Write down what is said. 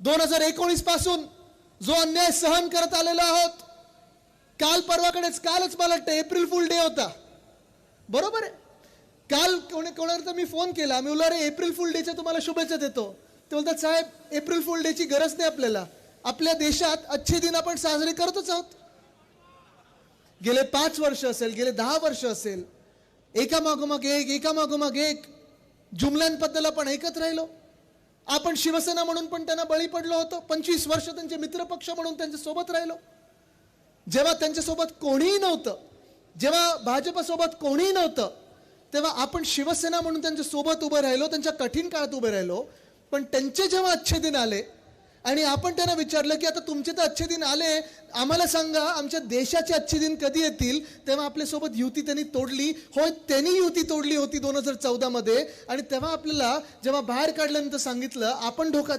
दोन हजार एकोणीसपासून जो अन्याय सहन करत आलेलो आहोत काल परवाकडेच कालच मला वाटतं एप्रिल फुल डे होता. बरोबर आहे? काल कोणी कोणाला तर मी फोन केला. मी बोललो अरे एप्रिल फुल डेच्या तुम्हाला शुभेच्छा देतो. ते बोलतात साहेब एप्रिल फुल डेची गरज नाही आपल्याला. आपल्या देशात अच्छे दिन आपण साजरे करतच आहोत. गेले पाच वर्ष असेल गेले दहा वर्ष असेल एका मागोमाग एक एका मागोमाग एक जुमल्यांबद्दल आपण ऐकत राहिलो. आपण शिवसेना म्हणून पण त्यांना बळी पडलो होतो. पंचवीस वर्ष त्यांचे मित्रपक्ष म्हणून त्यांच्यासोबत राहिलो. जेव्हा त्यांच्यासोबत कोणीही नव्हतं जेव्हा भाजपसोबत कोणीही नव्हतं तेव्हा आपण शिवसेना म्हणून त्यांच्यासोबत उभं राहिलो त्यांच्या कठीण काळात उभे राहिलो. पण त्यांचे जेव्हा अच्छे दिन आले आणि आपण त्यांना विचारलं की आता तुमचे तर अच्छे दिन आले आम्हाला सांगा आमच्या देशाचे अच्छे दिन कधी येतील? तेव्हा आपल्यासोबत युती त्यांनी तोडली. होय त्यांनी युती तोडली होती दोन हजार चौदामध्ये. आणि तेव्हा आपल्याला जेव्हा बाहेर काढल्यानंतर सांगितलं आपण धोका